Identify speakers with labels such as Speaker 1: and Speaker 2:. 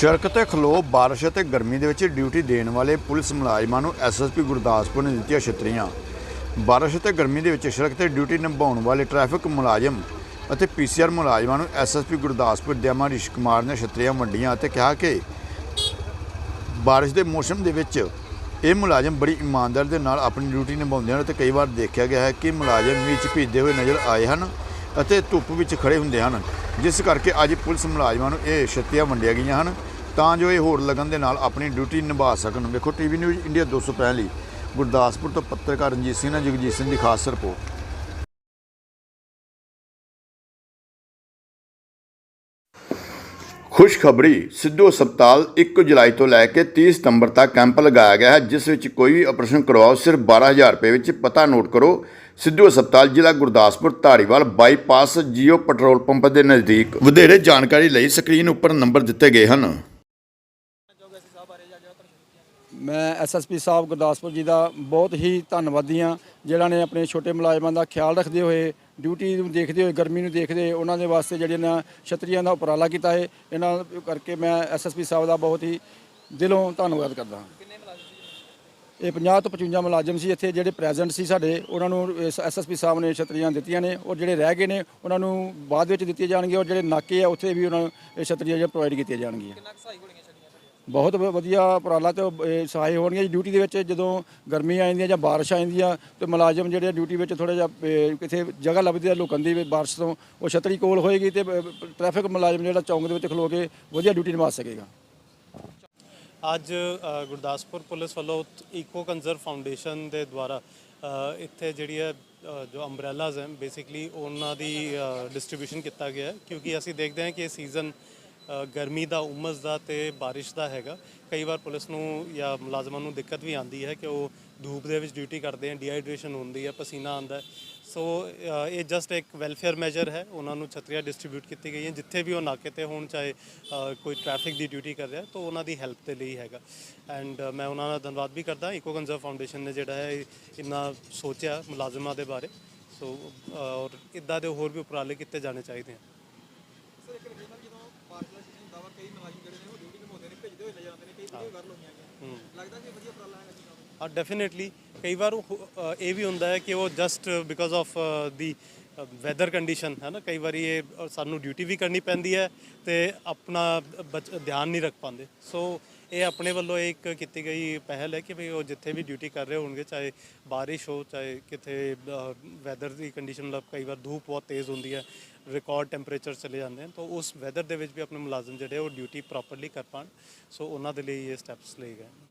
Speaker 1: ਸੜਕ ਤੇ ਖਲੋ ਬਾਰਿਸ਼ ਅਤੇ ਗਰਮੀ ਦੇ ਵਿੱਚ ਡਿਊਟੀ ਦੇਣ ਵਾਲੇ ਪੁਲਿਸ ਮੁਲਾਜ਼ਮਾਂ ਨੂੰ ਐਸਐਸਪੀ ਗੁਰਦਾਸਪੁਰ ਨੇ ਦਿੱਤੀਆਂ ਛਤਰੀਆਂ। ਬਾਰਿਸ਼ ਅਤੇ ਗਰਮੀ ਦੇ ਵਿੱਚ ਸੜਕ ਤੇ ਡਿਊਟੀ ਨਿਭਾਉਣ ਵਾਲੇ ਟ੍ਰੈਫਿਕ ਮੁਲਾਜ਼ਮ ਅਤੇ ਪੀਸੀਆਰ ਮੁਲਾਜ਼ਮਾਂ ਨੂੰ ਐਸਐਸਪੀ ਗੁਰਦਾਸਪੁਰ ਦਿਆਮਾ ਰਿਸ਼ ਕੁਮਾਰ ਨੇ ਛਤਰੀਆਂ ਵੰਡੀਆਂ ਅਤੇ ਕਿਹਾ ਕਿ ਬਾਰਿਸ਼ ਦੇ ਮੌਸਮ ਦੇ ਵਿੱਚ ਇਹ ਮੁਲਾਜ਼ਮ ਬੜੀ ਇਮਾਨਦਾਰੀ ਦੇ ਨਾਲ ਆਪਣੀ ਡਿਊਟੀ ਨਿਭਾਉਂਦੇ ਹਨ ਅਤੇ ਕਈ ਵਾਰ ਦੇਖਿਆ ਗਿਆ ਹੈ ਕਿ ਮੁਲਾਜ਼ਮ ਵਿੱਚ ਭੀਜਦੇ ਹੋਏ ਨਜ਼ਰ ਆਏ ਹਨ ਅਤੇ ਧੁੱਪ ਵਿੱਚ ਖੜੇ ਹੁੰਦੇ ਹਨ। ਜਿਸ ਕਰਕੇ ਅੱਜ ਪੁਲਿਸ ਮੁਲਾਜ਼ਮਾਂ ਨੂੰ ਇਹ ਛੱਤੀਆਂ ਵੰਡੀਆਂ ਗਈਆਂ ਹਨ। ਤਾਂ ਜੋ ਇਹ ਹੋਰ ਲਗਨ ਦੇ ਨਾਲ ਆਪਣੀ ਡਿਊਟੀ ਨਿਭਾ ਸਕਣ। ਵੇਖੋ ਟੀਵੀ ਨਿਊਜ਼ ਇੰਡੀਆ 265 ਲਈ ਗੁਰਦਾਸਪੁਰ ਤੋਂ ਪੱਤਰਕਾਰ ਰਣਜੀਤ ਸਿੰਘ ਨਾਲ ਜਗਜੀਤ ਸਿੰਘ ਦੀ ਖਾਸ ਰਿਪੋਰਟ। ਖੁਸ਼ਖਬਰੀ, ਸਿੱਧੂ ਹਸਪਤਾਲ 1 ਜੁਲਾਈ ਤੋਂ ਲੈ ਕੇ 30 ਸਤੰਬਰ ਤੱਕ ਕੈਂਪ ਲਗਾਇਆ ਗਿਆ ਹੈ, ਜਿਸ ਵਿੱਚ ਕੋਈ ਵੀ ਆਪਰੇਸ਼ਨ ਕਰਵਾਓ, ਸਿਰਫ 12000 ਰੁਪਏ ਵਿੱਚ ਪਤਾ ਨੋਟ ਕਰੋ। ਸਿੱਧੂ ਹਸਪਤਾਲ ਜ਼ਿਲ੍ਹਾ Gurdaspur Dhariwal bypass Jio petrol pump ਦੇ ਨਜ਼ਦੀਕ ਵਧੇਰੇ ਜਾਣਕਾਰੀ ਲਈ ਸਕਰੀਨ ਉੱਪਰ ਨੰਬਰ ਦਿੱਤੇ ਗਏ ਹਨ।
Speaker 2: ਮੈਂ ਐਸਐਸਪੀ ਸਾਹਿਬ ਗੁਰਦਾਸਪੁਰ ਜੀ ਦਾ ਬਹੁਤ ਹੀ ਧੰਨਵਾਦੀ ਹਾਂ। ਜਿਹੜਾ ਨੇ ਆਪਣੇ ਛੋਟੇ ਮੁਲਾਜ਼ਮਾਂ ਦਾ ਖਿਆਲ ਰੱਖਦੇ ਹੋਏ, ਡਿਊਟੀ ਨੂੰ ਦੇਖਦੇ ਹੋਏ, ਗਰਮੀ ਨੂੰ ਦੇਖਦੇ ਹੋਏ ਉਹਨਾਂ ਦੇ ਵਾਸਤੇ ਜਿਹੜੇ ਨਾ ਛਤਰੀਆਂ ਦਾ ਉਪਰਾਲਾ ਕੀਤਾ ਹੈ। ਇਹਨਾਂ ਕਰਕੇ ਮੈਂ ਐਸਐਸਪੀ ਸਾਹਿਬ ਦਾ ਬਹੁਤ ਹੀ ਦਿਲੋਂ ਧੰਨਵਾਦ ਕਰਦਾ ਹਾਂ। ਇਹ 50 ਤੋਂ 55 ਮੁਲਾਜ਼ਮ ਸੀ ਇੱਥੇ ਜਿਹੜੇ ਪ੍ਰੈਜ਼ੈਂਟ ਸੀ ਸਾਡੇ। ਉਹਨਾਂ ਨੂੰ ਐਸਐਸਪੀ ਸਾਹਿਬ ਨੇ ਛਤਰੀਆਂ ਦਿੱਤੀਆਂ ਨੇ। ਔਰ ਜਿਹੜੇ ਰਹਿ ਗਏ ਨੇ ਉਹਨਾਂ ਨੂੰ ਬਾਅਦ ਵਿੱਚ ਦਿੱਤੀਆਂ ਜਾਣਗੀਆਂ। ਔਰ ਜਿਹੜੇ ਨਾਕੇ ਆ ਉੱਥੇ ਵੀ ਉਹਨਾਂ ਨੂੰ ਛਤਰੀਆਂ ਜਿਹੜੀਆਂ ਪ੍ਰੋਵਾਈਡ ਕੀਤੀਆਂ ਜਾਣਗੀਆਂ। ਬਹੁਤ ਵਧੀਆ ਉਪਰਾਲਾ ਤੇ ਸਹਾਈ ਹੋਣਗੇ ਡਿਊਟੀ ਦੇ ਵਿੱਚ ਜਦੋਂ ਗਰਮੀ ਆ ਜਾਂਦੀ ਹੈ ਜਾਂ ਬਾਰਿਸ਼ ਆ ਜਾਂਦੀ ਆ ਤੇ ਮੁਲਾਜ਼ਮ ਜਿਹੜੇ ਡਿਊਟੀ ਵਿੱਚ ਥੋੜਾ ਜਿਹਾ ਕਿਤੇ ਜਗ੍ਹਾ ਲੱਭਦੀ ਆ ਲੁਕਣ ਦੀ ਬਾਰਿਸ਼ ਤੋਂ ਉਹ ਛਤਰੀ ਕੋਲ ਹੋਏਗੀ ਤੇ ਟ੍ਰੈਫਿਕ ਮੁਲਾਜ਼ਮ ਜਿਹੜਾ ਚੌਂਕ ਦੇ ਵਿੱਚ ਖਲੋ ਕੇ ਵਧੀਆ ਡਿਊਟੀ ਨਿਭਾ ਸਕੇਗਾ।
Speaker 3: ਅੱਜ ਗੁਰਦਾਸਪੁਰ ਪੁਲਿਸ ਵੱਲੋਂ ਇਕੋ ਕੰਜ਼ਰਵ ਫਾਊਂਡੇਸ਼ਨ ਦੇ ਦੁਆਰਾ ਇੱਥੇ ਜਿਹੜੀ ਹੈ ਜੋ ਅੰਬ੍ਰੈਲਾਜ਼ ਹਨ ਬੇਸਿਕਲੀ ਉਹਨਾਂ ਦੀ ਡਿਸਟ੍ਰੀਬਿਊਸ਼ਨ ਕੀਤਾ ਗਿਆ ਕਿਉਂਕਿ ਅਸੀਂ ਦੇਖਦੇ ਹਾਂ ਕਿ ਇਹ ਸੀਜ਼ਨ ਗਰਮੀ ਦਾ, ਉਮਸ ਦਾ ਤੇ ਬਾਰਿਸ਼ ਦਾ ਹੈਗਾ। ਕਈ ਵਾਰ ਪੁਲਿਸ ਨੂੰ ਜਾਂ ਮੁਲਾਜ਼ਮਾਂ ਨੂੰ ਦਿੱਕਤ ਵੀ ਆਉਂਦੀ ਹੈ ਕਿ ਉਹ ਧੂਪ ਦੇ ਵਿੱਚ ਡਿਊਟੀ ਕਰਦੇ ਹਨ ਡੀਹਾਈਡਰੇਸ਼ਨ ਹੁੰਦੀ ਹੈ ਪਸੀਨਾ ਆਉਂਦਾ ਸੋ ਇਹ ਜਸਟ ਇੱਕ ਵੈਲਫੇਅਰ ਮੈਜਰ ਹੈ। ਉਹਨਾਂ ਨੂੰ ਛਤਰੀਆਂ ਡਿਸਟ੍ਰੀਬਿਊਟ ਕੀਤੀ ਗਈਆਂ। ਜਿੱਥੇ ਵੀ ਉਹ ਨਾਕੇ ਤੇ ਹੋਣ, ਚਾਹੇ ਕੋਈ ਟ੍ਰੈਫਿਕ ਦੀ ਡਿਊਟੀ ਕਰ ਰਿਹਾ, ਤਾਂ ਉਹਨਾਂ ਦੀ ਹੈਲਪ ਦੇ ਲਈ ਹੈਗਾ। ਐਂਡ ਮੈਂ ਉਹਨਾਂ ਦਾ ਧੰਨਵਾਦ ਵੀ ਕਰਦਾ। ਇਕੋ ਕੰਜ਼ਰਵ ਫਾਊਂਡੇਸ਼ਨ ਨੇ ਜਿਹੜਾ ਹੈ ਇੰਨਾ ਸੋਚਿਆ ਮੁਲਾਜ਼ਮਾਂ ਦੇ ਬਾਰੇ। ਸੋ ਔਰ ਇਦਾਂ ਦੇ ਹੋਰ ਵੀ ਉਪਰਾਲੇ ਕੀਤੇ ਜਾਣੇ ਚਾਹੀਦੇ ਹਨ ਹਾਂ। ਡੈਫੀਨਿਟਲੀ ਕਈ ਵਾਰ ਇਹ ਵੀ ਹੁੰਦਾ ਹੈ ਕਿ ਉਹ just because of the weather condition ਹੈ ਨਾ? ਕਈ ਵਾਰੀ ਇਹ ਸਾਨੂੰ ਡਿਊਟੀ ਵੀ ਕਰਨੀ ਪੈਂਦੀ ਹੈ ਤੇ ਆਪਣਾ ਧਿਆਨ ਨਹੀਂ ਰੱਖ ਪਾਉਂਦੇ। ਸੋ ਇਹ ਆਪਣੇ ਵੱਲੋਂ ਇੱਕ ਕੀਤੀ ਗਈ ਪਹਿਲ ਹੈ ਕਿ ਵੀ ਉਹ ਜਿੱਥੇ ਵੀ ਡਿਊਟੀ ਕਰ ਰਹੇ ਹੋਣਗੇ, ਚਾਹੇ ਬਾਰਿਸ਼ ਹੋ, ਚਾਹੇ ਕਿਤੇ ਵੈਦਰ ਦੀ ਕੰਡੀਸ਼ਨ ਮਤਲਬ ਕਈ ਵਾਰ ਧੂਪ ਬਹੁਤ ਤੇਜ਼ ਹੁੰਦੀ ਹੈ ਰਿਕਾਰਡ ਟੈਂਪਰੇਚਰ ਚਲੇ ਜਾਂਦੇ ਹਨ, ਤਾਂ ਉਸ ਵੈਦਰ ਦੇ ਵਿੱਚ ਵੀ ਆਪਣੇ ਮੁਲਾਜ਼ਮ ਜਿਹੜੇ ਉਹ ਡਿਊਟੀ ਪ੍ਰੋਪਰਲੀ ਕਰ ਪਾਣ ਸੋ ਉਹਨਾਂ ਦੇ ਲਈ ਇਹ ਸਟੈਪਸ ਲਏ ਗਏ